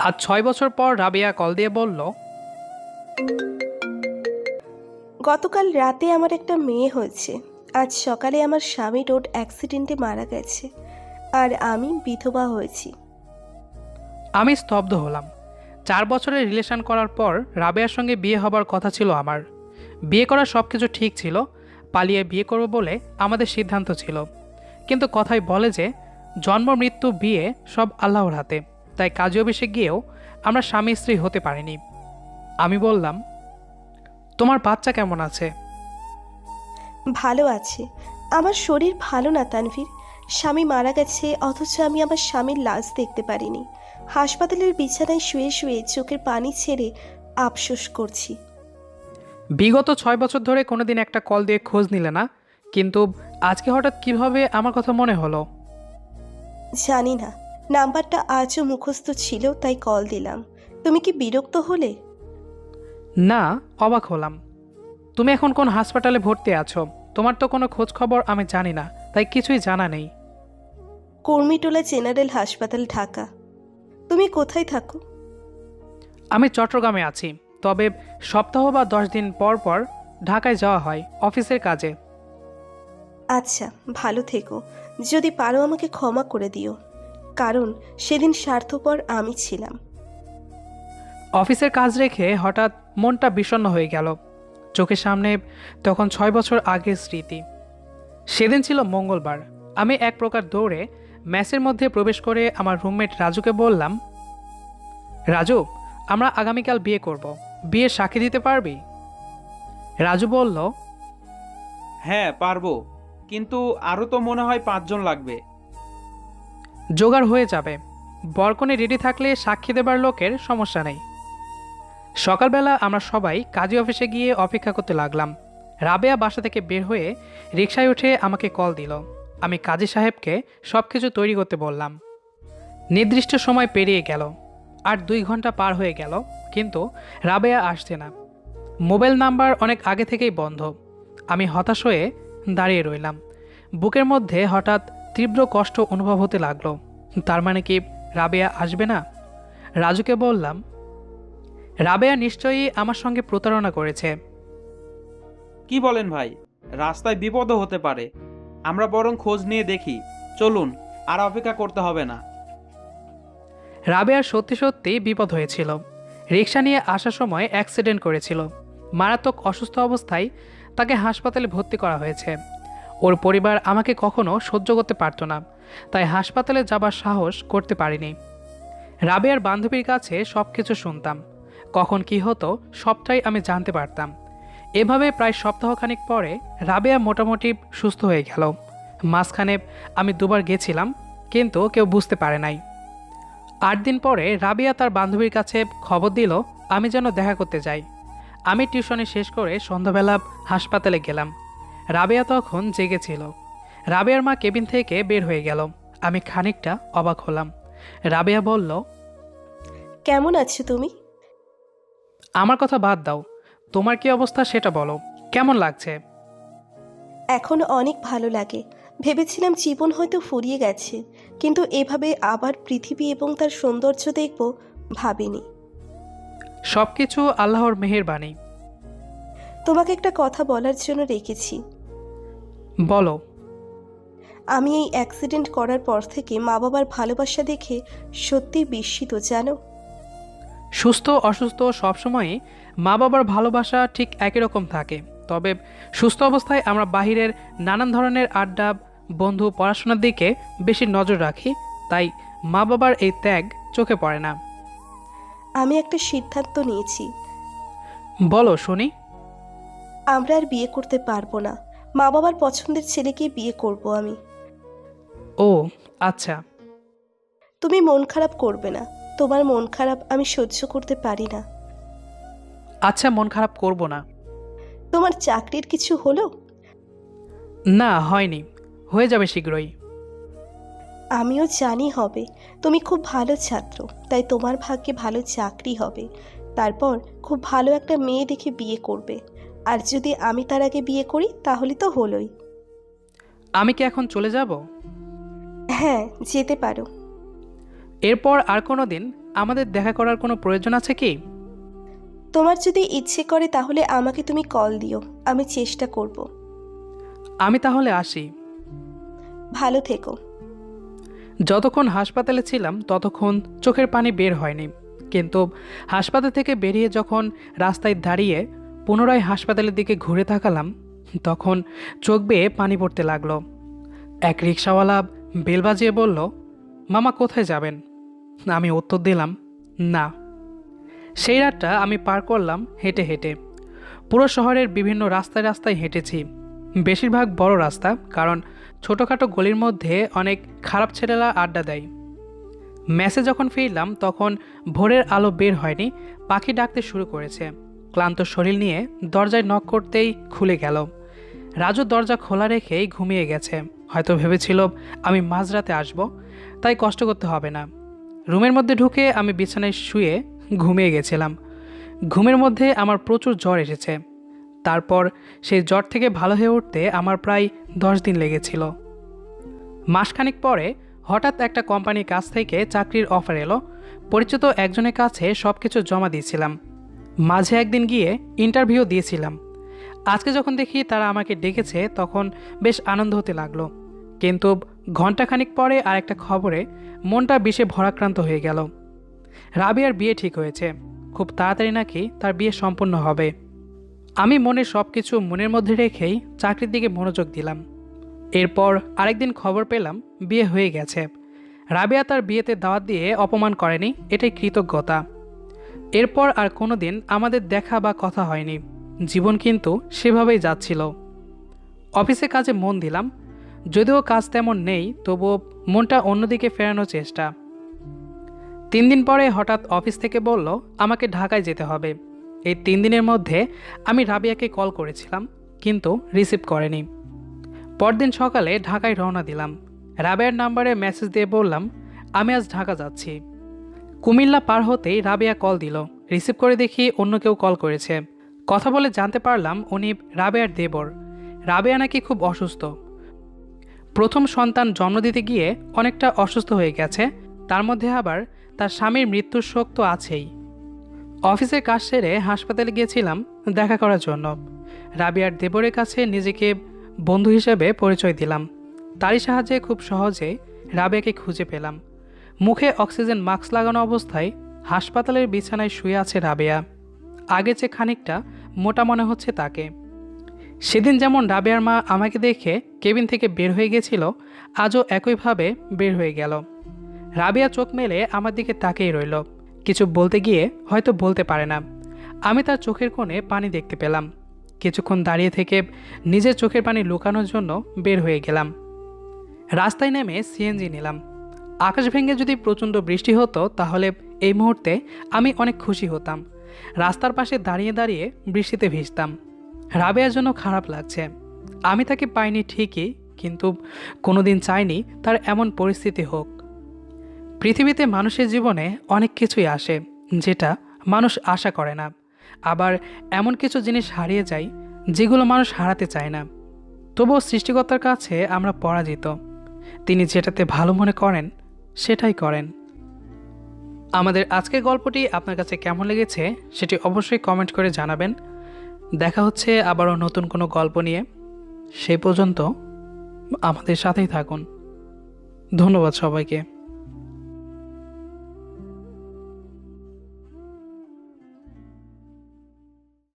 আজ ছয় বছর পর রাবিয়া কল দিয়ে বলল গতকাল রাতে আমার একটা মেয়ে হয়েছে। আজ সকালে আমার স্বামী রোড অ্যাক্সিডেন্টে মারা গেছে আর আমি বিধবা হয়েছি। আমি স্তব্ধ হলাম। চার বছরের রিলেশন করার পর রাবেয়ার সঙ্গে বিয়ে হবার কথা ছিল আমার। বিয়ে করার সব কিছু ঠিক ছিল পালিয়ে বিয়ে করব বলে আমাদের সিদ্ধান্ত ছিল। কিন্তু কথাই বলে যে জন্ম মৃত্যু বিয়ে সব আল্লাহর হাতে। তাই কাজী অফিসে গিয়েও আমরা স্বামী স্ত্রী হতে পারিনি। আমি বললাম তোমার বাচ্চা কেমন আছে? ভালো আছে। আমার শরীর ভালো না তানভীর। স্বামী মারা গেছে অথচ আমি আমার স্বামীর লাশ দেখতে পারিনি। হাসপাতালের বিছানায় শুয়ে শুয়ে চোখের পানি ছেড়ে আফসোস করছি। বিগত ছয় বছর ধরে কোনোদিন একটা কল দিয়ে খোঁজ নিলে না কিন্তু আজকে হঠাৎ কীভাবে আমার কথা মনে হলো? জানি না। নাম্বারটা আজও মুখস্থ ছিল তাই কল দিলাম। তুমি কি বিরক্ত হলে? না অবাক হলাম। তুমি এখন কোন হাসপাতালে ভর্তি আছো? তোমার তো কোনো খোঁজ খবর আমি জানি না তাই কিছুই জানা নেই। কর্মীটোলা জেনারেল হাসপাতাল ঢাকা। তুমি কোথায় থাকো? আমি চট্টগ্রামে আছি তবে সপ্তাহ বা দশ দিন পর পর ঢাকায় যাওয়া হয় অফিসের কাজে। আচ্ছা ভালো থেকো। যদি পারো আমাকে ক্ষমা করে দিও। কারণ সেদিন স্বার্থপর আমি ছিলাম। অফিসের কাজ রেখে হঠাৎ মনটা বিষণ্ণ হয়ে গেল। চোখের সামনে তখন ছয় বছর আগের স্মৃতি। সেদিন ছিল মঙ্গলবার। আমি এক প্রকার দৌড়ে ম্যাচের মধ্যে প্রবেশ করে আমার রুমমেট রাজুকে বললাম রাজু আমরা আগামীকাল বিয়ে করব। বিয়ের সাক্ষী দিতে পারবি? রাজু বলল হ্যাঁ পারব। কিন্তু আরও তো মনে হয় পাঁচজন লাগবে। জোগাড় হয়ে যাবে। বরকনে রেডি থাকলে সাক্ষী দেবার লোকের সমস্যা নেই। সকালবেলা আমরা সবাই কাজী অফিসে গিয়ে অপেক্ষা করতে লাগলাম। রাবেয়া বাসা থেকে বের হয়ে রিকশায় উঠে আমাকে কল দিল। আমি কাজী সাহেবকে সব কিছু তৈরি করতে বললাম। নির্দিষ্ট সময় পেরিয়ে গেল। আর দুই ঘণ্টা পার হয়ে গেল, কিন্তু রাবেয়া আসছে না। মোবাইল নাম্বার অনেক আগে থেকেই বন্ধ। আমি হতাশ হয়ে দাঁড়িয়ে রইলাম। বুকের মধ্যে হঠাৎ তীব্র কষ্ট অনুভব হতে লাগল। তার মানে কি রাবেয়া আসবে না? রাজুকে বললাম রাবেয়া নিশ্চয়ই আমার সঙ্গে প্রতারণা করেছে। কি বলেন ভাই? রাস্তায় বিপদও হতে পারে। আমরা বরং খোঁজ নিয়ে দেখি। চলুন আর অপেক্ষা করতে হবে না। রাবেয়ার সত্যি সত্যি বিপদ হয়েছিল। রিক্সা নিয়ে আসার সময় অ্যাক্সিডেন্ট করেছিল। মারাত্মক অসুস্থ অবস্থায় তাকে হাসপাতালে ভর্তি করা হয়েছে। ওর পরিবার আমাকে কখনো সহ্য করতে পারতো না, তাই হাসপাতালে যাবার সাহস করতে পারিনি। রাবেয়ার বান্ধবীর কাছে সব কিছু শুনতাম। কখন কি হতো, সবটাই আমি জানতে পারতাম। এভাবে প্রায় সপ্তাহখানিক পরে রাবেয়া মোটামুটি সুস্থ হয়ে গেল। মাঝখানে আমি দুবার গেছিলাম, কিন্তু কেউ বুঝতে পারে নাই। আট দিন পরে রাবিয়া তার বান্ধবীর কাছে খবর দিল, আমি যেন দেখা করতে যাই। আমি টিউশনি শেষ করে সন্ধ্যাবেলা হাসপাতালে গেলাম। রাবেয়া তখন জেগেছিল রাবেয়ার মা কেবিন থেকে বের হয়ে গেল। আমি খানিকটা অবাক হলাম। রাবেয়া বলল কেমন আছো তুমি? আমার কথা বাদ দাও। তোমার কি অবস্থা সেটা বলো। কেমন লাগছে? এখন অনেক ভালো লাগে। ভেবেছিলাম জীবন হয়তো ফুরিয়ে গেছে কিন্তু এভাবে আবার পৃথিবী এবং তার সৌন্দর্য দেখব ভাবিনি। সব কিছু আল্লাহর মেহেরবাণী তোমাকে একটা কথা বলার জন্য রেখেছি। বলো। আমি এই অ্যাক্সিডেন্ট করার পর থেকে মা বাবার ভালোবাসা দেখে সত্যিই বিস্মিত জানো? সুস্থ অসুস্থ সবসময়ই মা বাবার ভালোবাসা ঠিক একই রকম থাকে। তবে সুস্থ অবস্থায় আমরা বাহিরের নানান ধরনের আড্ডা বন্ধু পড়াশোনার দিকে বেশি নজর রাখি তাই মা বাবার এই ত্যাগ চোখে পড়ে না। আমি একটা সিদ্ধান্ত নিয়েছি। বলো শুনি। আমরা আর বিয়ে করতে পারব না। মা বাবার পছন্দের ছেলেকে বিয়ে করব আমি। ও আচ্ছা। তুমি মন খারাপ করবে না। তোমার মন খারাপ আমি সহ্য করতে পারি না। আচ্ছা মন খারাপ করব না। তোমার চাকরির কিছু হলো? না হয়নি। হয়ে যাবে শীঘ্রই। আমিও জানি হবে। তুমি খুব ভালো ছাত্র তাই তোমার ভাগ্যে ভালো চাকরি হবে। তারপর খুব ভালো একটা মেয়ে দেখে বিয়ে করবে। আর যদি আমি তার আগে বিয়ে করি তাহলে তো হলোই। আমি কি এখন চলে যাব? হ্যাঁ যেতে পারো। এরপর আর কোনো দিন আমাদের দেখা করার কোনো প্রয়োজন আছে কি? তোমার যদি ইচ্ছে করে তাহলে আমাকে তুমি কল দিও। আমি চেষ্টা করব। আমি তাহলে আসি। ভালো থেকো। যতক্ষণ হাসপাতালে ছিলাম ততক্ষণ চোখের পানি বের হয়নি। কিন্তু হাসপাতাল থেকে বেরিয়ে যখন রাস্তায় দাঁড়িয়ে পুনরায় হাসপাতালের দিকে ঘুরে তাকালাম, তখন চোখ বেয়ে পানি পড়তে লাগল। এক রিক্সাওয়ালা বেল বাজিয়ে বলল, মামা কোথায় যাবেন? আমি উত্তর দিলাম, না। সেই রাতটা আমি পার করলাম হেঁটে হেঁটে। পুরো শহরের বিভিন্ন রাস্তায় রাস্তায় হেঁটেছি। বেশিরভাগ বড় রাস্তা, কারণ ছোটোখাটো গলির মধ্যে অনেক খারাপ ছেলেরা আড্ডা দেয়। ম্যাসে যখন ফিরলাম, তখন ভোরের আলো বের হয়নি, পাখি ডাকতে শুরু করেছে। ক্লান্ত শরীর নিয়ে দরজায় নক করতেই খুলে গেল। রাজু দরজা খোলা রেখেই ঘুমিয়ে গেছে। হয়তো ভেবেছিল, আমি মাঝরাতে আসব। তাই কষ্ট করতে হবে না। রুমের মধ্যে ঢুকে আমি বিছানায় শুয়ে ঘুমিয়ে গেছিলাম। ঘুমের মধ্যে আমার প্রচুর জ্বর এসেছে। তারপর সেই জ্বর থেকে ভালো হয়ে উঠতে আমার প্রায় দশ দিন লেগেছিল। মাসখানেক পরে হঠাৎ একটা কোম্পানির কাছ থেকে চাকরির অফার এলো। পরিচিত একজনের কাছে সব কিছু জমা দিয়েছিলাম। মাঝে একদিন গিয়ে ইন্টারভিউ দিয়েছিলাম। আজকে যখন দেখি তারা আমাকে ডেকেছে, তখন বেশ আনন্দ হতে লাগল। কিন্তু ঘন্টাখানিক পরে আর একটা খবরে মনটা বিষে ভরাক্রান্ত হয়ে গেল। রাবিয়ার বিয়ে ঠিক হয়েছে। খুব তাড়াতাড়ি নাকি তার বিয়ে সম্পন্ন হবে। আমি মনে সব কিছু মনের মধ্যে রেখেই চাকরির দিকে মনোযোগ দিলাম। এরপর আরেকদিন খবর পেলাম, বিয়ে হয়ে গেছে। রাবিয়া তার বিয়েতে দাওয়াত দিয়ে অপমান করেনি, এটাই কৃতজ্ঞতা। এরপর আর কোনো দিন আমাদের দেখা বা কথা হয়নি। জীবন কিন্তু সেভাবেই যাচ্ছিল। অফিসে কাজে মন দিলাম, যদিও কাজ তেমন নেই, তবুও মনটা অন্যদিকে ফেরানোর চেষ্টা। তিন দিন পরে হঠাৎ অফিস থেকে বলল, আমাকে ঢাকায় যেতে হবে। এই তিন দিনের মধ্যে আমি রাবিয়াকে কল করেছিলাম, কিন্তু রিসিভ করেনি। পরদিন সকালে ঢাকায় রওনা দিলাম। রাবিয়ার নাম্বারে মেসেজ দিয়ে বললাম, আমি আজ ঢাকা যাচ্ছি। কুমিল্লা পার হতেই রাবেয়া কল দিল। রিসিভ করে দেখি অন্য কেউ কল করেছে। কথা বলে জানতে পারলাম উনি রাবেয়ার দেবর। রাবেয়া নাকি খুব অসুস্থ। প্রথম সন্তান জন্ম দিতে গিয়ে অনেকটা অসুস্থ হয়ে গেছে। তার মধ্যে আবার তার স্বামীর মৃত্যুর শোক তো আছেই। অফিসের কাজ সেরে হাসপাতালে গিয়েছিলাম দেখা করার জন্য। রাবিয়ার দেবরের কাছে নিজেকে বন্ধু হিসেবে পরিচয় দিলাম। তারই সাহায্যে খুব সহজে রাবিয়াকে খুঁজে পেলাম। মুখে অক্সিজেন মাস্ক লাগানো অবস্থায় হাসপাতালের বিছানায় শুয়ে আছে রাবেয়া। আগে যে খানিকটা, মোটা মনে হচ্ছে তাকে। সেদিন যেমন রাবেয়ার মা আমাকে দেখে কেবিন থেকে বের হয়ে গেছিল, আজও একইভাবে বের হয়ে গেল। রাবেয়া চোখ মেলে আমার দিকে তাকেই রইল। কিছু বলতে গিয়ে হয়তো বলতে পারে না। আমি তার চোখের কোণে পানি দেখতে পেলাম। কিছুক্ষণ দাঁড়িয়ে থেকে নিজের চোখের পানি লুকানোর জন্য বের হয়ে গেলাম। রাস্তায় নেমে সিএনজি নিলাম। আকাশ ভেঙে যদি প্রচণ্ড বৃষ্টি হতো, তাহলে এই মুহূর্তে আমি অনেক খুশি হতাম। রাস্তার পাশে দাঁড়িয়ে দাঁড়িয়ে বৃষ্টিতে ভিজতাম। রাবেয়ার জন্য খারাপ লাগছে। আমি তাকে পাইনি ঠিকই, কিন্তু কোনোদিন চাইনি তার এমন পরিস্থিতি হোক। পৃথিবীতে মানুষের জীবনে অনেক কিছুই আসে, যেটা মানুষ আশা করে না। আবার এমন কিছু জিনিস হারিয়ে যায়, যেগুলো মানুষ হারাতে চায় না। তবুও সৃষ্টিকর্তার কাছে আমরা পরাজিত। তিনি যেটাতে ভালো মনে করেন সেটাই করেন। আমাদের আজকের গল্পটি আপনার কাছে কেমন লেগেছে সেটি অবশ্যই কমেন্ট করে জানাবেন। দেখা হচ্ছে আবারও নতুন কোনো গল্প নিয়ে। সেই পর্যন্ত আমাদের সাথেই থাকুন। ধন্যবাদ সবাইকে।